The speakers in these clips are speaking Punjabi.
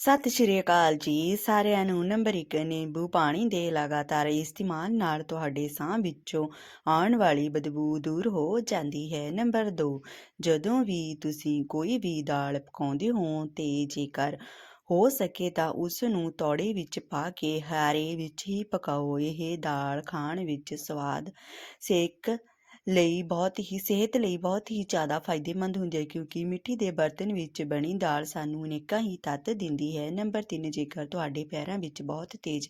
ਸਤਿ ਸ਼੍ਰੀ ਅਕਾਲ ਜੀ। ਸਾਰਿਆਂ ਨੂੰ ਨੰਬਰ 1 ਨਿੰਬੂ ਪਾਣੀ ਦੇ ਲਗਾਤਾਰ ਇਸਤੇਮਾਲ ਨਾਲ ਤੁਹਾਡੇ ਸਾਹ ਵਿੱਚੋਂ ਆਉਣ ਵਾਲੀ ਬਦਬੂ ਦੂਰ ਹੋ ਜਾਂਦੀ ਹੈ। ਨੰਬਰ 2 ਜਦੋਂ ਵੀ ਤੁਸੀਂ ਕੋਈ ਵੀ ਦਾਲ ਪਕਾਉਂਦੇ ਹੋ ਤੇ ਜੇਕਰ ਹੋ ਸਕੇ ਤਾਂ ਉਸ ਨੂੰ ਤੌੜੇ ਵਿੱਚ ਪਾ ਕੇ ਹਾਰੇ ਵਿੱਚ ਹੀ ਪਕਾਓ। ਇਹ ਦਾਲ ਖਾਣ ਵਿੱਚ ਸਵਾਦ ਸੇਕ ਲਈ ਬਹੁਤ ਹੀ, ਸਿਹਤ ਲਈ ਬਹੁਤ ਹੀ ਜ਼ਿਆਦਾ ਫਾਇਦੇਮੰਦ ਹੁੰਦੀ ਹੈ, ਕਿਉਂਕਿ ਮਿੱਟੀ ਦੇ ਬਰਤਨ ਵਿੱਚ ਬਣੀ ਦਾਲ ਸਾਨੂੰ ਅਨੇਕਾਂ ਹੀ ਤੱਤ ਦਿੰਦੀ ਹੈ। ਨੰਬਰ 3 ਜੇਕਰ ਤੁਹਾਡੇ ਪੈਰਾਂ ਵਿੱਚ ਬਹੁਤ ਤੇਜ਼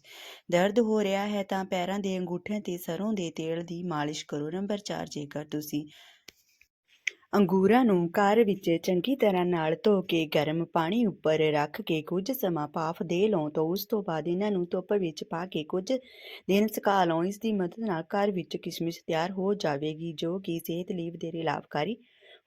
ਦਰਦ ਹੋ ਰਿਹਾ ਹੈ ਤਾਂ ਪੈਰਾਂ ਦੇ ਅੰਗੂਠਿਆਂ ਤੇ ਸਰੋਂ ਦੇ ਤੇਲ ਦੀ ਮਾਲਿਸ਼ ਕਰੋ। ਨੰਬਰ 4 ਜੇਕਰ ਤੁਸੀਂ ਅੰਗੂਰਾਂ ਨੂੰ ਘਰ ਵਿੱਚ ਚੰਗੀ ਤਰ੍ਹਾਂ ਨਾਲ ਧੋ ਕੇ ਗਰਮ ਪਾਣੀ ਉੱਪਰ ਰੱਖ ਕੇ ਕੁਝ ਸਮਾਂ ਭਾਫ਼ ਦੇ ਲਓ ਤਾਂ ਉਸ ਤੋਂ ਬਾਅਦ ਇਹਨਾਂ ਨੂੰ ਧੁੱਪ ਵਿੱਚ ਪਾ ਕੇ ਕੁਝ ਦਿਨ ਸੁਕਾ ਲਓ ਇਸ ਦੀ ਮਦਦ ਨਾਲ ਘਰ ਵਿੱਚ ਕਿਸ਼ਮਿਸ਼ ਤਿਆਰ ਹੋ ਜਾਵੇਗੀ, ਜੋ ਕਿ ਸਿਹਤ ਲਈ ਵਧੇਰੇ ਲਾਭਕਾਰੀ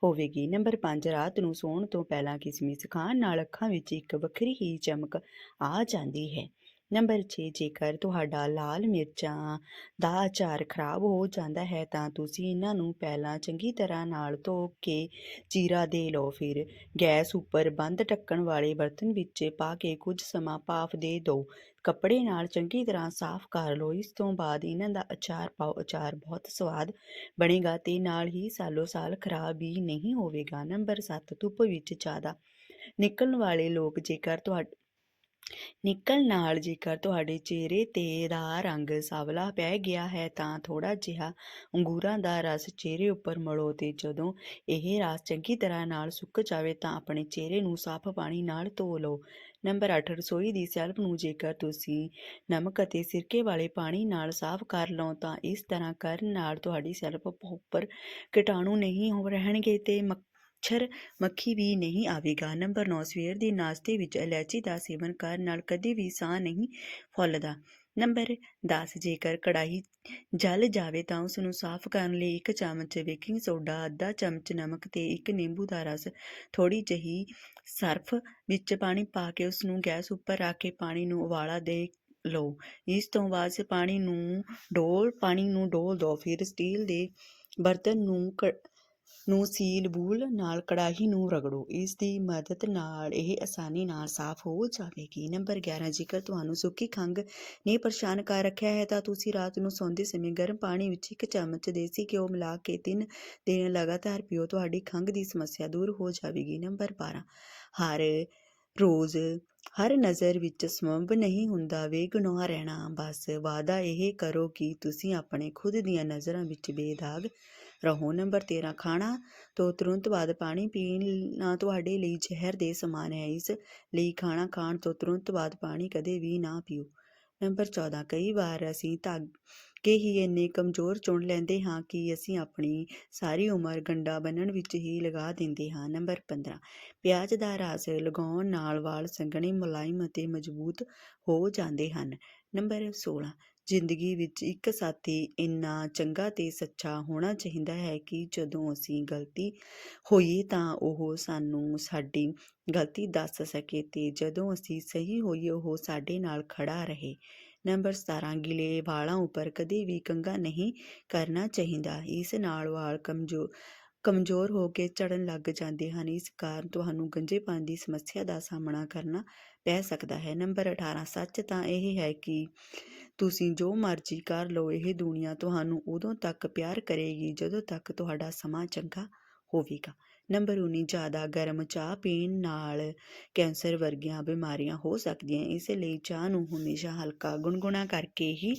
ਹੋਵੇਗੀ। ਨੰਬਰ 5 ਰਾਤ ਨੂੰ ਸੌਣ ਤੋਂ ਪਹਿਲਾਂ ਕਿਸ਼ਮਿਸ਼ ਖਾਣ ਨਾਲ ਅੱਖਾਂ ਵਿੱਚ ਇੱਕ ਵੱਖਰੀ ਹੀ ਚਮਕ ਆ ਜਾਂਦੀ ਹੈ। ਨੰਬਰ 6 ਜੇਕਰ ਤੁਹਾਡਾ ਲਾਲ ਮਿਰਚਾਂ ਦਾ ਅਚਾਰ ਖਰਾਬ ਹੋ ਜਾਂਦਾ ਹੈ, ਤਾਂ ਤੁਸੀਂ ਇਹਨਾਂ ਨੂੰ ਪਹਿਲਾਂ ਚੰਗੀ ਤਰ੍ਹਾਂ ਨਾਲ ਧੋ ਕੇ ਜੀਰਾ ਦੇ ਲਓ। ਫਿਰ ਗੈਸ ਉੱਪਰ ਬੰਦ ਢੱਕਣ ਵਾਲੇ ਬਰਤਨ ਵਿੱਚ ਪਾ ਕੇ ਕੁਝ ਸਮਾਂ ਭਾਫ਼ ਦੇ ਦਿਓ ਕੱਪੜੇ ਨਾਲ ਚੰਗੀ ਤਰ੍ਹਾਂ ਸਾਫ਼ ਕਰ ਲਓ। ਇਸ ਤੋਂ ਬਾਅਦ ਇਹਨਾਂ ਦਾ ਅਚਾਰ ਪਾਓ। ਅਚਾਰ ਬਹੁਤ ਸਵਾਦ ਬਣੇਗਾ ਤੇ ਨਾਲ ਹੀ ਸਾਲੋ ਸਾਲ ਖਰਾਬ ਵੀ ਨਹੀਂ ਹੋਵੇਗਾ। ਨੰਬਰ 7 ਧੁੱਪ ਵਿੱਚ ਜ਼ਿਆਦਾ ਨਿਕਲਣ ਵਾਲੇ ਲੋਕ, ਜੇਕਰ ਤੁਹਾਡੇ ਨਿਕਲਣ ਨਾਲ ਜੇਕਰ ਤੁਹਾਡੇ ਚਿਹਰੇ ਤੇ ਦਾ ਰੰਗ ਸਾਵਲਾ ਪੈ ਗਿਆ ਹੈ ਤਾਂ ਥੋੜ੍ਹਾ ਜਿਹਾ ਅੰਗੂਰਾਂ ਦਾ ਰਸ ਚਿਹਰੇ ਉੱਪਰ ਮਲੋ ਤੇ ਜਦੋਂ ਇਹ ਰਸ ਚੰਗੀ ਤਰ੍ਹਾਂ ਨਾਲ ਸੁੱਕ ਜਾਵੇ ਤਾਂ ਆਪਣੇ ਚਿਹਰੇ ਨੂੰ ਸਾਫ਼ ਪਾਣੀ ਨਾਲ ਧੋ ਲਓ। ਨੰਬਰ 8 ਰਸੋਈ ਦੀ ਸੈਲਫ ਨੂੰ ਜੇਕਰ ਤੁਸੀਂ ਨਮਕ ਅਤੇ ਸਿਰਕੇ ਵਾਲੇ ਪਾਣੀ ਨਾਲ ਸਾਫ਼ ਕਰ ਲਓ ਤਾਂ ਇਸ ਤਰ੍ਹਾਂ ਕਰਨ ਨਾਲ ਤੁਹਾਡੀ ਸੈਲਫ ਉੱਪਰ ਕੀਟਾਣੂ ਨਹੀਂ ਹੋ ਰਹਿਣਗੇ ਤੇ ਮੱਛਰ ਮੱਖੀ ਵੀ ਨਹੀਂ ਆਵੇਗਾ। ਨੰਬਰ 9 ਸਵੇਰ ਦੇ ਨਾਸ਼ਤੇ ਵਿੱਚ ਇਲਾਇਚੀ ਦਾ ਸੇਵਨ ਕਰਨ ਨਾਲ ਕਦੇ ਵੀ ਸਾਹ ਨਹੀਂ ਫੁੱਲਦਾ। ਨੰਬਰ 10 ਜੇਕਰ ਕੜਾਹੀ ਜਲ ਜਾਵੇ ਤਾਂ ਉਸ ਨੂੰ ਸਾਫ਼ ਕਰਨ ਲਈ ਇੱਕ ਚਮਚ ਬੇਕਿੰਗ ਸੋਡਾ, ਅੱਧਾ ਚਮਚ ਨਮਕ ਤੇ ਇੱਕ ਨਿੰਬੂ ਦਾ ਰਸ ਥੋੜੀ ਜਿਹੀ ਸਰਫ ਵਿੱਚ ਪਾਣੀ ਪਾ ਕੇ ਉਸ ਨੂੰ ਗੈਸ ਉੱਪਰ ਰੱਖ ਕੇ ਪਾਣੀ ਨੂੰ ਉਬਾਲਾ ਦੇ ਲਓ। ਇਸ ਤੋਂ ਬਾਅਦ ਪਾਣੀ ਨੂੰ ਡੋਲ ਪਾਣੀ ਨੂੰ ਡੋਲ ਦਿਓ ਫਿਰ ਸਟੀਲ ਦੇ ਬਰਤਨ ਨੂੰ ਕ ਨੂੰ ਸੀਲ ਬੂਲ ਨਾਲ ਕੜਾਹੀ ਨੂੰ ਰਗੜੋ। ਇਸ ਦੀ ਮਦਦ ਨਾਲ ਇਹ ਆਸਾਨੀ ਨਾਲ ਸਾਫ਼ ਹੋ ਜਾਵੇਗੀ। ਨੰਬਰ 11 ਜੇਕਰ ਤੁਹਾਨੂੰ ਸੁੱਕੀ ਖੰਘ ਨੇ ਪਰੇਸ਼ਾਨ ਕਰ ਰੱਖਿਆ ਹੈ, ਤਾਂ ਤੁਸੀਂ ਰਾਤ ਨੂੰ ਸੌਂਦੇ ਸਮੇਂ ਗਰਮ ਪਾਣੀ ਵਿੱਚ ਇੱਕ ਚਮਚ ਦੇਸੀ ਘਿਓ ਮਿਲਾ ਕੇ ਤਿੰਨ ਦਿਨ ਲਗਾਤਾਰ ਪੀਓ। ਤੁਹਾਡੀ ਖੰਘ ਦੀ ਸਮੱਸਿਆ ਦੂਰ ਹੋ ਜਾਵੇਗੀ। ਨੰਬਰ 12 ਹਰ ਰੋਜ਼ ਹਰ ਨਜ਼ਰ ਵਿੱਚ ਸੰਭਵ ਨਹੀਂ ਹੁੰਦਾ। ਬੇਗੁਨਾਹ ਰਹਿਣਾ। ਬਸ ਵਾਅਦਾ ਇਹ ਕਰੋ ਕਿ ਤੁਸੀਂ ਆਪਣੇ ਖੁਦ ਦੀਆਂ ਨਜ਼ਰਾਂ ਵਿੱਚ ਬੇਦਾਗ ਰਹੋ। ਨੰਬਰ 13 ਖਾਣਾ। ਤੋਂ ਤੁਰੰਤ ਬਾਅਦ ਪਾਣੀ ਪੀਣਾ ਤੁਹਾਡੇ ਲਈ ਜ਼ਹਿਰ ਦੇ ਸਮਾਨ ਹੈ। ਇਸ ਲਈ ਖਾਣਾ ਖਾਣ ਤੋਂ ਤੁਰੰਤ ਬਾਅਦ ਪਾਣੀ ਕਦੇ ਵੀ ਨਾ ਪੀਓ। ਨੰਬਰ 14 ਕਈ ਵਾਰ ਅਸੀਂ ਧਾਗੇ ਹੀ ਇੰਨੇ ਕਮਜ਼ੋਰ ਚੁਣ ਲੈਂਦੇ ਹਾਂ ਕਿ ਅਸੀਂ ਆਪਣੀ ਸਾਰੀ ਉਮਰ ਗੰਡਾ ਬੰਨਣ ਵਿੱਚ ਹੀ ਲਗਾ ਦਿੰਦੇ ਹਾਂ। ਨੰਬਰ 15 ਪਿਆਜ਼ ਦਾ ਰਸ ਲਗਾਉਣ ਨਾਲ ਵਾਲ ਸੰਘਣੇ, ਮੁਲਾਇਮ ਅਤੇ ਮਜ਼ਬੂਤ ਹੋ ਜਾਂਦੇ ਹਨ। ਨੰਬਰ 16 ਜ਼ਿੰਦਗੀ ਵਿੱਚ ਇੱਕ ਸਾਥੀ ਇੰਨਾ ਚੰਗਾ ਤੇ ਸੱਚਾ ਹੋਣਾ ਚਾਹੀਦਾ ਹੈ ਕਿ ਜਦੋਂ ਅਸੀਂ ਗਲਤੀ ਹੋਈਏ ਤਾਂ ਉਹ ਸਾਨੂੰ ਸਾਡੀ ਗਲਤੀ ਦੱਸ ਸਕੇ ਤੇ ਜਦੋਂ ਅਸੀਂ ਸਹੀ ਹੋਈਏ, ਉਹ ਸਾਡੇ ਨਾਲ ਖੜਾ ਰਹੇ। ਨੰਬਰ 17 ਗਿਲੇ ਵਾਲਾਂ ਉੱਪਰ ਕਦੇ ਵੀ ਕੰਘਾ ਨਹੀਂ ਕਰਨਾ ਚਾਹੀਦਾ। ਇਸ ਨਾਲ ਵਾਲ ਕਮਜ਼ੋਰ ਕਮਜ਼ੋਰ ਹੋ ਕੇ ਝੜਨ ਲੱਗ ਜਾਂਦੇ ਹਨ। ਇਸ ਕਾਰਨ ਤੁਹਾਨੂੰ ਗੰਜੇਪਨ ਦੀ ਸਮੱਸਿਆ ਦਾ ਸਾਹਮਣਾ ਕਰਨਾ ਪੈ ਸਕਦਾ ਹੈ। ਨੰਬਰ 18 ਸੱਚ ਤਾਂ ਇਹ ਹੈ ਕਿ ਤੁਸੀਂ ਜੋ ਮਰਜ਼ੀ ਕਰ ਲਓ, ਇਹ ਦੁਨੀਆ ਤੁਹਾਨੂੰ ਉਦੋਂ ਤੱਕ ਪਿਆਰ ਕਰੇਗੀ ਜਦੋਂ ਤੱਕ ਤੁਹਾਡਾ ਸਮਾਂ ਚੰਗਾ ਹੋਵੇਗਾ। ਨੰਬਰ 19 ਜ਼ਿਆਦਾ ਗਰਮ ਚਾਹ ਪੀਣ ਨਾਲ ਕੈਂਸਰ ਵਰਗੀਆਂ ਬਿਮਾਰੀਆਂ ਹੋ ਸਕਦੀਆਂ, ਇਸ ਲਈ ਚਾਹ ਨੂੰ ਹਮੇਸ਼ਾ ਹਲਕਾ ਗੁਨਗੁਣਾ ਕਰਕੇ ਹੀ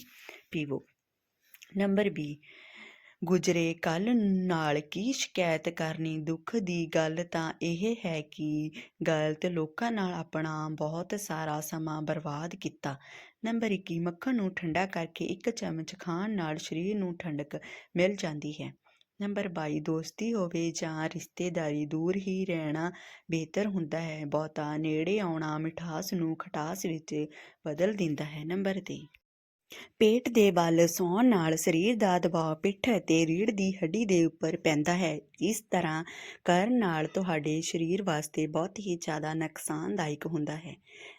ਪੀਵੋ। ਨੰਬਰ 20 ਗੁਜਰੇ ਕੱਲ ਨਾਲ ਕੀ ਸ਼ਿਕਾਇਤ ਕਰਨੀ? ਦੁੱਖ ਦੀ ਗੱਲ ਤਾਂ ਇਹ ਹੈ ਕਿ ਗਲਤ ਲੋਕਾਂ ਨਾਲ ਆਪਣਾ ਬਹੁਤ ਸਾਰਾ ਸਮਾਂ ਬਰਬਾਦ ਕੀਤਾ। ਨੰਬਰ 21 ਮੱਖਣ ਨੂੰ ਠੰਡਾ ਕਰਕੇ ਇੱਕ ਚਮਚ ਖਾਣ ਨਾਲ ਸਰੀਰ ਨੂੰ ਠੰਡਕ ਮਿਲ ਜਾਂਦੀ ਹੈ। ਨੰਬਰ 22 ਦੋਸਤੀ ਹੋਵੇ ਜਾਂ ਰਿਸ਼ਤੇਦਾਰੀ, ਦੂਰ ਹੀ ਰਹਿਣਾ ਬਿਹਤਰ ਹੁੰਦਾ ਹੈ। ਬਹੁਤਾ ਨੇੜੇ ਆਉਣਾ ਮਿਠਾਸ ਨੂੰ ਖਟਾਸ ਵਿੱਚ ਬਦਲ ਦਿੰਦਾ ਹੈ। ਨੰਬਰ 23 ਪੇਟ ਦੇ ਵੱਲ ਸੌਣ ਨਾਲ ਸਰੀਰ ਦਾ ਦਬਾਅ ਪਿੱਠ ਅਤੇ ਰੀੜ੍ਹ ਦੀ ਹੱਡੀ ਦੇ ਉੱਪਰ ਪੈਂਦਾ ਹੈ। ਇਸ ਤਰ੍ਹਾਂ ਕਰਨ ਨਾਲ ਤੁਹਾਡੇ ਸਰੀਰ ਵਾਸਤੇ ਬਹੁਤ ਹੀ ਜ਼ਿਆਦਾ ਨੁਕਸਾਨਦਾਇਕ ਹੁੰਦਾ ਹੈ।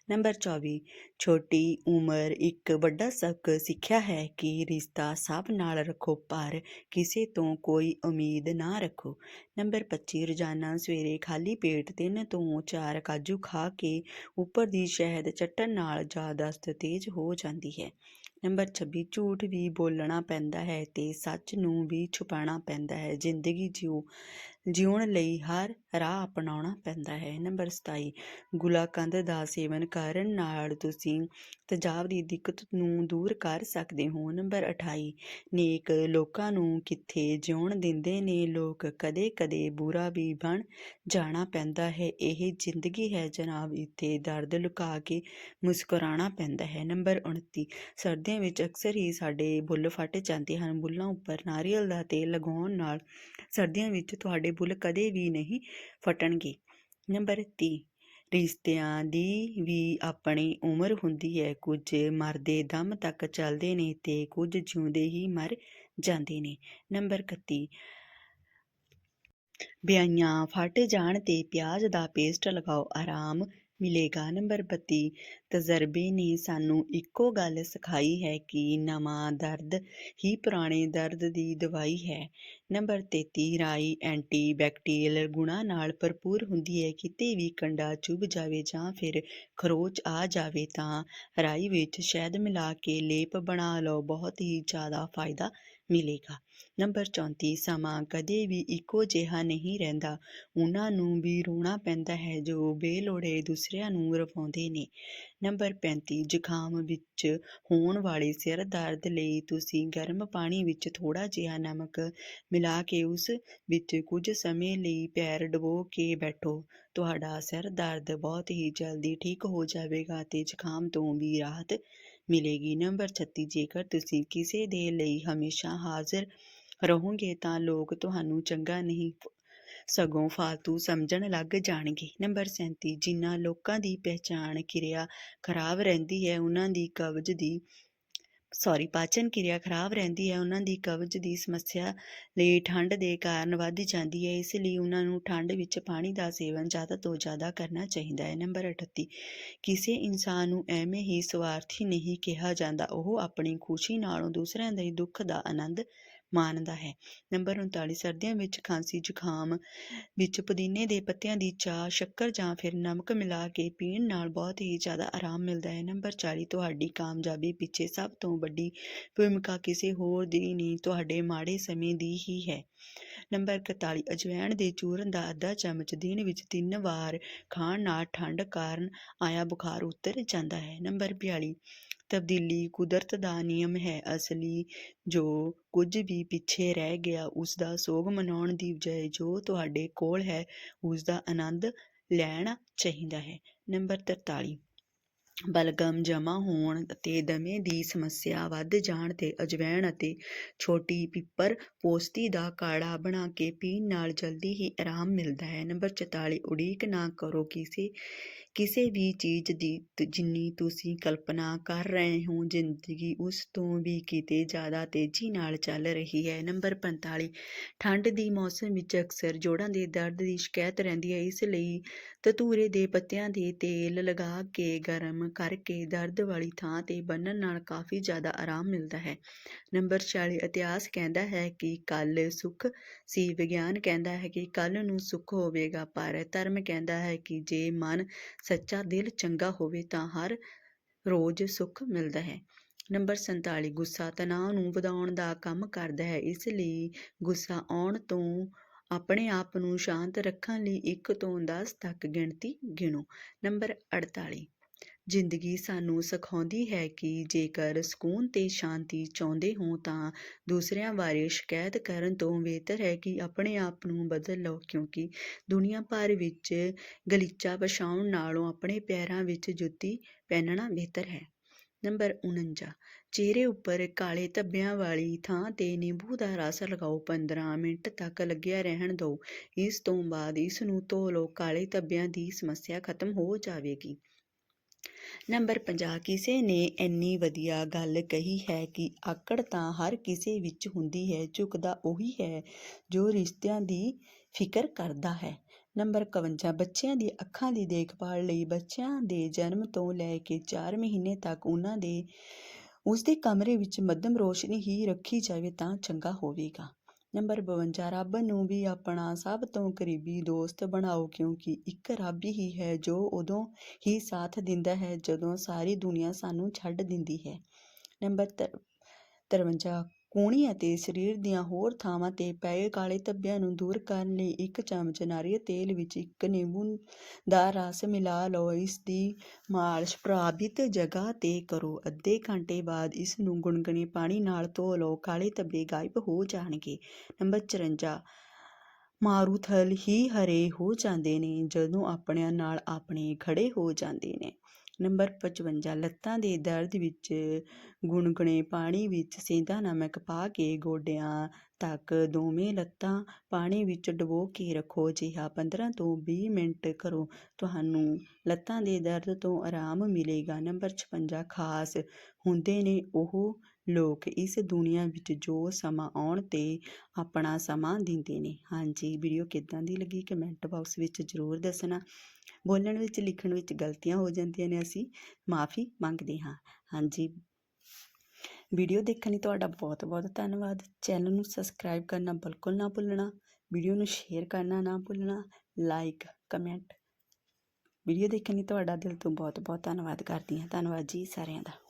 ਨੰਬਰ 24 ਛੋਟੀ ਉਮਰ ਇੱਕ ਵੱਡਾ ਸਬਕ ਸਿੱਖਿਆ ਹੈ ਕਿ ਰਿਸ਼ਤਾ ਸਭ ਨਾਲ ਰੱਖੋ, ਪਰ ਕਿਸੇ ਤੋਂ ਕੋਈ ਉਮੀਦ ਨਾ ਰੱਖੋ। ਨੰਬਰ 25 ਰੋਜ਼ਾਨਾ ਸਵੇਰੇ ਖਾਲੀ ਪੇਟ ਤਿੰਨ ਤੋਂ ਚਾਰ ਕਾਜੂ ਖਾ ਕੇ ਉੱਪਰ ਦੀ ਸ਼ਹਿਦ ਚੱਟਣ ਨਾਲ ਯਾਦਾਸ਼ਤ ਤੇਜ਼ ਹੋ ਜਾਂਦੀ ਹੈ। ਨੰਬਰ 26 ਝੂਠ ਵੀ ਬੋਲਣਾ ਪੈਂਦਾ ਹੈ ਤੇ ਸੱਚ ਨੂੰ ਵੀ ਛੁਪਾਉਣਾ ਪੈਂਦਾ ਹੈ। ਜ਼ਿੰਦਗੀ ਜਿਉ ਜਿਉਣ ਲਈ ਹਰ ਰਾਹ ਅਪਣਾਉਣਾ ਪੈਂਦਾ ਹੈ। ਨੰਬਰ 27 ਗੁਲਾਕੰਦ ਦਾ ਸੇਵਨ ਕਰਨ ਨਾਲ ਤੁਸੀਂ ਤੇਜ਼ਾਬ ਦੀ ਦਿੱਕਤ ਨੂੰ ਦੂਰ ਕਰ ਸਕਦੇ ਹੋ। ਨੰਬਰ 28 ਨੇਕ ਲੋਕਾਂ ਨੂੰ ਕਿੱਥੇ ਜਿਉਣ ਦਿੰਦੇ ਨੇ? ਲੋਕ ਕਦੇ-ਕਦੇ ਬੁਰਾ ਵੀ ਬਣ ਜਾਣਾ ਪੈਂਦਾ ਹੈ। ਇਹ ਜ਼ਿੰਦਗੀ ਹੈ ਜਨਾਬ, ਇੱਥੇ ਦਰਦ ਲੁਕਾ ਕੇ ਮੁਸਕਰਾਉਣਾ ਪੈਂਦਾ ਹੈ। ਨੰਬਰ 29 ਸਰਦੀਆਂ ਵਿੱਚ ਅਕਸਰ ਹੀ ਸਾਡੇ ਬੁੱਲ ਫਟ ਜਾਂਦੇ ਹਨ। ਬੁੱਲਾਂ ਉੱਪਰ ਨਾਰੀਅਲ ਦਾ ਤੇਲ ਲਗਾਉਣ ਨਾਲ ਸਰਦੀਆਂ ਵਿੱਚ ਤੁਹਾਡੇ ਬੁੱਲ ਕਦੇ ਵੀ ਨਹੀਂ ਫਟਣਗੇ। ਨੰਬਰ 30 ਰਿਸ਼ਤਿਆਂ ਦੀ ਵੀ ਆਪਣੀ ਉਮਰ ਹੁੰਦੀ ਹੈ। ਕੁਝ ਮਰਦੇ ਦਮ ਤੱਕ ਚੱਲਦੇ ਨੇ ਤੇ ਕੁਝ ਜਿਉਂਦੇ ਹੀ ਮਰ ਜਾਂਦੇ ਨੇ। ਨੰਬਰ 31 ਬਿਆਈਆਂ ਫਟ ਜਾਣ ਤੇ ਪਿਆਜ਼ ਦਾ ਪੇਸਟ ਲਗਾਓ। ਆਰਾਮ ਮਿਲੇਗਾ। ਨੰਬਰ 32 ਤਜਰਬੇ ਨੇ ਸਾਨੂੰ ਇੱਕੋ ਗੱਲ ਸਿਖਾਈ ਹੈ ਕਿ ਨਵਾਂ ਦਰਦ ਹੀ ਪੁਰਾਣੇ ਦਰਦ ਦੀ ਦਵਾਈ ਹੈ। ਨੰਬਰ 33 ਰਾਈ ਐਂਟੀ ਬੈਕਟੀਰੀਅਲ ਗੁਣਾਂ ਨਾਲ ਭਰਪੂਰ ਹੁੰਦੀ ਹੈ। ਕਿਤੇ ਵੀ ਕੰਡਾ ਚੁੱਭ ਜਾਵੇ ਜਾਂ ਫਿਰ ਖਰੋਚ ਆ ਜਾਵੇ ਤਾਂ ਰਾਈ ਵਿੱਚ ਸ਼ਹਿਦ ਮਿਲਾ ਕੇ ਲੇਪ ਬਣਾ ਲਓ। ਬਹੁਤ ਹੀ ਜ਼ਿਆਦਾ ਫਾਇਦਾ ਮਿਲੇਗਾ। ਨੰਬਰ 34 ਸਮਾਂ ਕਦੇ ਵੀ ਇੱਕੋ ਜਿਹਾ ਨਹੀਂ ਰਹਿੰਦਾ। ਉਹਨਾਂ ਨੂੰ ਵੀ ਰੋਣਾ ਪੈਂਦਾ ਹੈ ਜੋ ਬੇਲੋੜੇ ਦੂਸਰਿਆਂ ਨੂੰ ਰਵਾਉਂਦੇ ਨੇ। ਨੰਬਰ 35 ਜ਼ੁਕਾਮ ਵਿੱਚ ਹੋਣ ਵਾਲੇ ਸਿਰ ਦਰਦ ਲਈ ਤੁਸੀਂ ਗਰਮ ਪਾਣੀ ਵਿੱਚ ਥੋੜਾ ਜਿਹਾ ਨਮਕ ਮਿਲਾ ਕੇ ਉਸ ਵਿੱਚ ਕੁਝ ਸਮੇਂ ਲਈ ਪੈਰ ਡਬੋ ਕੇ ਬੈਠੋ। ਤੁਹਾਡਾ ਸਿਰ ਦਰਦ ਬਹੁਤ ਹੀ ਜਲਦੀ ਠੀਕ ਹੋ ਜਾਵੇਗਾ ਤੇ ਜ਼ੁਕਾਮ ਤੋਂ ਵੀ ਰਾਹਤ ਮਿਲੇਗੀ। ਨੰਬਰ 36 ਜੇਕਰ ਤੁਸੀਂ ਕਿਸੇ ਦੇ ਲਈ ਹਮੇਸ਼ਾ ਹਾਜ਼ਰ ਰਹੋਗੇ ਤਾਂ ਲੋਕ ਤੁਹਾਨੂੰ ਚੰਗਾ ਨਹੀਂ ਸਗੋਂ ਫਾਲਤੂ ਸਮਝਣ ਲੱਗ ਜਾਣਗੇ। ਨੰਬਰ 37 ਜਿਨ੍ਹਾਂ ਲੋਕਾਂ ਦੀ ਪਹਿਚਾਣ ਕਿਰਿਆ ਖਰਾਬ ਰਹਿੰਦੀ ਹੈ, ਉਹਨਾਂ ਦੀ ਕਬਜ਼ ਦੀ ਸੌਰੀ, ਪਾਚਨ ਕਿਰਿਆ ਖਰਾਬ ਰਹਿੰਦੀ ਹੈ, ਉਹਨਾਂ ਦੀ ਕਬਜ਼ ਦੀ ਸਮੱਸਿਆ ਲਈ ਠੰਡ ਦੇ ਕਾਰਨ ਵੱਧ ਜਾਂਦੀ ਹੈ, ਇਸ ਲਈ ਉਹਨਾਂ ਨੂੰ ਠੰਡ ਵਿੱਚ ਪਾਣੀ ਦਾ ਸੇਵਨ ਜ਼ਿਆਦਾ ਤੋਂ ਜ਼ਿਆਦਾ ਕਰਨਾ ਚਾਹੀਦਾ ਹੈ। ਨੰਬਰ 38 ਕਿਸੇ ਇਨਸਾਨ ਨੂੰ ਐਵੇਂ ਹੀ ਸਵਾਰਥੀ ਨਹੀਂ ਕਿਹਾ ਜਾਂਦਾ, ਉਹ ਆਪਣੀ ਖੁਸ਼ੀ ਨਾਲੋਂ ਦੂਸਰਿਆਂ ਦੇ ਦੁੱਖ ਦਾ ਆਨੰਦ ਮਾਣਦਾ ਹੈ। ਨੰਬਰ 39 ਸਰਦੀਆਂ ਵਿੱਚ ਖਾਂਸੀ ਜ਼ੁਕਾਮ ਵਿੱਚ ਪੁਦੀਨੇ ਦੇ ਪੱਤਿਆਂ ਦੀ ਚਾਹ, ਸ਼ੱਕਰ ਜਾਂ ਫਿਰ ਨਮਕ ਮਿਲਾ ਕੇ ਪੀਣ ਨਾਲ ਬਹੁਤ ਹੀ ਜ਼ਿਆਦਾ ਆਰਾਮ ਮਿਲਦਾ ਹੈ। ਨੰਬਰ 40 ਤੁਹਾਡੀ ਕਾਮਯਾਬੀ ਪਿੱਛੇ ਸਭ ਤੋਂ ਵੱਡੀ ਭੂਮਿਕਾ ਕਿਸੇ ਹੋਰ ਦੀ ਨਹੀਂ, ਤੁਹਾਡੇ ਮਾੜੇ ਸਮੇਂ ਦੀ ਹੀ ਹੈ। ਨੰਬਰ 41 ਅਜਵਾਇਣ ਦੇ ਚੂਰਨ ਦਾ ਅੱਧਾ ਚਮਚ ਦਿਨ ਵਿੱਚ ਤਿੰਨ ਵਾਰ ਖਾਣ ਨਾਲ ਠੰਡ ਕਾਰਨ ਆਇਆ ਬੁਖਾਰ ਉਤਰ ਜਾਂਦਾ ਹੈ। ਨੰਬਰ 42 ਤਬਦੀਲੀ ਕੁਦਰਤ ਦਾ ਨਿਯਮ ਹੈ। ਅਸਲੀ ਜੋ ਕੁਝ ਵੀ ਪਿੱਛੇ ਰਹਿ ਗਿਆ ਉਸ ਦਾ ਸੋਗ ਮਨਾਉਣ ਦੀ ਬਜਾਏ ਜੋ ਤੁਹਾਡੇ ਕੋਲ ਹੈ ਉਸ ਦਾ ਆਨੰਦ ਲੈਣਾ ਚਾਹੀਦਾ ਹੈ। ਨੰਬਰ 43 ਬਲਗਮ ਜਮ੍ਹਾਂ ਹੋਣ ਅਤੇ ਦਮੇ ਦੀ ਸਮੱਸਿਆ ਵੱਧ ਜਾਣ ਤੇ ਅਜਵਾਇਣ ਅਤੇ ਛੋਟੀ ਪਿੱਪਰ ਪੋਸਤੀ ਦਾ ਕਾੜਾ ਬਣਾ ਕੇ ਪੀਣ ਨਾਲ ਜਲਦੀ ਹੀ ਆਰਾਮ ਮਿਲਦਾ ਹੈ। ਨੰਬਰ 44 ਉਡੀਕ ਨਾ ਕਰੋ ਕਿਸੇ ਕਿਸੇ ਵੀ ਚੀਜ਼ ਦੀ ਜਿੰਨੀ ਤੁਸੀਂ ਕਲਪਨਾ ਕਰ ਰਹੇ ਹੋ। ਜ਼ਿੰਦਗੀ ਉਸ ਤੋਂ ਵੀ ਕਿਤੇ ਜ਼ਿਆਦਾ ਤੇਜ਼ੀ ਨਾਲ ਚੱਲ ਰਹੀ ਹੈ। ਨੰਬਰ 45 ਠੰਡ ਦੀ ਮੌਸਮ ਵਿੱਚ ਅਕਸਰ ਜੋੜਾਂ ਦੇ ਦਰਦ ਦੀ ਸ਼ਿਕਾਇਤ ਰਹਿੰਦੀ ਹੈ। ਇਸ ਲਈ ਧਤੂਰੇ ਦੇ ਪੱਤਿਆਂ ਦੇ ਤੇਲ ਲਗਾ ਕੇ ਗਰਮ ਕਰਕੇ ਦਰਦ ਵਾਲੀ ਥਾਂ ਤੇ ਬੰਨਣ ਨਾਲ ਕਾਫੀ ਜ਼ਿਆਦਾ ਆਰਾਮ ਮਿਲਦਾ ਹੈ। ਨੰਬਰ 46 ਇਤਿਹਾਸ ਕਹਿੰਦਾ ਹੈ ਕਿ ਕੱਲ ਸੁੱਖ ਸੀ, ਵਿਗਿਆਨ ਕਹਿੰਦਾ ਹੈ ਕਿ ਕੱਲ ਨੂੰ ਸੁੱਖ ਹੋਵੇਗਾ, ਪਰ ਧਰਮ ਕਹਿੰਦਾ ਹੈ ਕਿ ਜੇ ਮਨ ਸੱਚਾ, ਦਿਲ ਚੰਗਾ ਹੋਵੇ ਤਾਂ ਹਰ ਰੋਜ਼ ਸੁੱਖ ਮਿਲਦਾ ਹੈ। ਨੰਬਰ 47 ਗੁੱਸਾ ਤਣਾਅ ਨੂੰ ਵਧਾਉਣ ਦਾ ਕੰਮ ਕਰਦਾ ਹੈ, ਇਸ ਲਈ ਗੁੱਸਾ ਆਉਣ ਤੋਂ ਆਪਣੇ ਆਪ ਨੂੰ ਸ਼ਾਂਤ ਰੱਖਣ ਲਈ 1 ਤੋਂ 10 ਤੱਕ ਗਿਣਤੀ ਗਿਣੋ। ਨੰਬਰ 48 ਜ਼ਿੰਦਗੀ ਸਾਨੂੰ ਸਿਖਾਉਂਦੀ ਹੈ ਕਿ ਜੇਕਰ ਸਕੂਨ ਤੇ ਸ਼ਾਂਤੀ ਚਾਹੁੰਦੇ ਹੋ ਤਾਂ ਦੂਸਰਿਆਂ ਬਾਰੇ ਸ਼ਿਕਾਇਤ ਕਰਨ ਤੋਂ ਬਿਹਤਰ ਹੈ ਕਿ ਆਪਣੇ ਆਪ ਨੂੰ ਬਦਲ ਲਓ, ਕਿਉਂਕਿ ਦੁਨੀਆ ਭਰ ਵਿੱਚ ਗਲੀਚਾ ਪਛਾਉਣ ਨਾਲੋਂ ਆਪਣੇ ਪੈਰਾਂ ਵਿੱਚ ਜੁੱਤੀ ਪਹਿਨਣਾ ਬਿਹਤਰ ਹੈ। ਨੰਬਰ 49 ਚਿਹਰੇ ਉੱਪਰ ਕਾਲੇ ਧੱਬਿਆਂ ਵਾਲੀ ਥਾਂ ਤੇ ਨਿੰਬੂ ਦਾ ਰਸ ਲਗਾਓ 15 ਮਿੰਟ ਤੱਕ ਲੱਗਿਆ ਰਹਿਣ ਦਿਓ ਇਸ ਤੋਂ ਬਾਅਦ ਇਸ ਨੂੰ ਧੋ ਲਓ, ਕਾਲੇ ਧੱਬਿਆਂ ਦੀ ਸਮੱਸਿਆ ਖਤਮ ਹੋ ਜਾਵੇਗੀ। ਨੰਬਰ 50 ਕਿਸੇ ਨੇ ਇੰਨੀ ਵਧੀਆ ਗੱਲ ਕਹੀ ਹੈ ਕਿ ਆਕੜ ਤਾਂ ਹਰ ਕਿਸੇ ਵਿੱਚ ਹੁੰਦੀ ਹੈ, ਝੁਕਦਾ ਉਹੀ ਹੈ ਜੋ ਰਿਸ਼ਤਿਆਂ ਦੀ ਫਿਕਰ ਕਰਦਾ ਹੈ। ਨੰਬਰ 51 ਬੱਚਿਆਂ ਦੀ ਅੱਖਾਂ ਦੀ ਦੇਖਭਾਲ ਲਈ ਬੱਚਿਆਂ ਦੇ ਜਨਮ ਤੋਂ ਲੈ ਕੇ 4 ਮਹੀਨੇ ਤੱਕ ਉਹਨਾਂ ਦੇ ਉਸ ਦੇ ਕਮਰੇ ਵਿੱਚ ਮੱਧਮ ਰੋਸ਼ਨੀ ਹੀ ਰੱਖੀ ਜਾਵੇ ਤਾਂ ਚੰਗਾ ਹੋਵੇਗਾ। ਨੰਬਰ 52 ਰੱਬ ਨੂੰ ਵੀ ਆਪਣਾ ਸਭ ਤੋਂ ਕਰੀਬੀ ਦੋਸਤ ਬਣਾਓ ਕਿਉਂਕਿ ਇੱਕ ਰੱਬ ਹੀ ਹੈ ਜੋ ਉਦੋਂ ਹੀ ਸਾਥ ਦਿੰਦਾ ਹੈ ਜਦੋਂ ਸਾਰੀ ਦੁਨੀਆ ਸਾਨੂੰ ਛੱਡ ਦਿੰਦੀ ਹੈ। ਨੰਬਰ ਤਰ- 53 ਕੂਹਣੀ ਅਤੇ ਸਰੀਰ ਦੀਆਂ ਹੋਰ ਥਾਵਾਂ ਤੇ ਪਏ ਕਾਲੇ ਧੱਬਿਆਂ ਨੂੰ ਦੂਰ ਕਰਨ ਲਈ ਇੱਕ ਚਮਚ ਨਾਰੀਅਲ ਤੇਲ ਵਿੱਚ ਇੱਕ ਨਿੰਬੂ ਦਾ ਰਸ ਮਿਲਾ ਲਓ। ਇਸ ਦੀ ਮਾਲਿਸ਼ ਪ੍ਰਭਾਵਿਤ ਜਗ੍ਹਾ ਤੇ ਕਰੋ। ਅੱਧੇ ਘੰਟੇ ਬਾਅਦ ਇਸ ਨੂੰ ਗੁਣਗੁਣੇ ਪਾਣੀ ਨਾਲ ਧੋ ਲਓ। ਕਾਲੇ ਧੱਬੇ ਗਾਇਬ ਹੋ ਜਾਣਗੇ। ਨੰਬਰ 54 ਮਾਰੂਥਲ ਹੀ ਹਰੇ ਹੋ ਜਾਂਦੇ ਨੇ ਜਦੋਂ ਆਪਣਿਆਂ ਨਾਲ ਆਪਣੇ ਖੜੇ ਹੋ ਜਾਂਦੇ ਨੇ। ਨੰਬਰ 55 ਲੱਤਾਂ ਦੇ ਦਰਦ ਵਿੱਚ ਗੁਣਗੁਣੇ ਪਾਣੀ ਵਿੱਚ ਸੇਂਦਾ ਨਮਕ ਪਾ ਕੇ ਗੋਡਿਆਂ ਤੱਕ ਦੋਵੇਂ ਲੱਤਾਂ ਪਾਣੀ ਵਿੱਚ ਡੁਬੋ ਕੇ ਰੱਖੋ। ਜਿਹਾ 15 ਤੋਂ 20 ਮਿੰਟ ਕਰੋ, ਤੁਹਾਨੂੰ ਲੱਤਾਂ ਦੇ ਦਰਦ ਤੋਂ ਆਰਾਮ ਮਿਲੇਗਾ। ਨੰਬਰ 56 ਖਾਸ ਹੁੰਦੇ ਨੇ ਉਹ ਲੋਕ ਇਸ ਦੁਨੀਆ ਵਿੱਚ ਜੋ ਸਮਾਂ ਆਉਣ ਤੇ ਆਪਣਾ ਸਮਾਂ ਦਿੰਦੇ ਨੇ। ਹਾਂਜੀ, ਵੀਡੀਓ ਕਿੱਦਾਂ ਦੀ ਲੱਗੀ ਕਮੈਂਟ ਬਾਕਸ ਵਿੱਚ ਜ਼ਰੂਰ ਦੱਸਣਾ। ਬੋਲਣ ਵਿੱਚ, ਲਿਖਣ ਵਿੱਚ ਗਲਤੀਆਂ ਹੋ ਜਾਂਦੀਆਂ ਨੇ ਅਸੀਂ ਮਾਫੀ ਮੰਗਦੇ ਹਾਂ। ਹਾਂਜੀ। ਵੀਡੀਓ ਦੇਖਣ ਲਈ ਤੁਹਾਡਾ ਬਹੁਤ ਬਹੁਤ ਧੰਨਵਾਦ। ਚੈਨਲ ਨੂੰ ਸਬਸਕ੍ਰਾਈਬ ਕਰਨਾ ਬਿਲਕੁਲ ਨਾ ਭੁੱਲਣਾ। ਵੀਡੀਓ ਨੂੰ ਸ਼ੇਅਰ ਕਰਨਾ ਨਾ ਭੁੱਲਣਾ। Like, comment. ਵੀਡੀਓ ਦੇਖਣ ਲਈ ਤੁਹਾਡਾ ਦਿਲ ਤੋਂ ਬਹੁਤ ਬਹੁਤ ਧੰਨਵਾਦ ਕਰਦੀ ਹਾਂ। ਧੰਨਵਾਦ ਜੀ ਸਾਰਿਆਂ ਦਾ।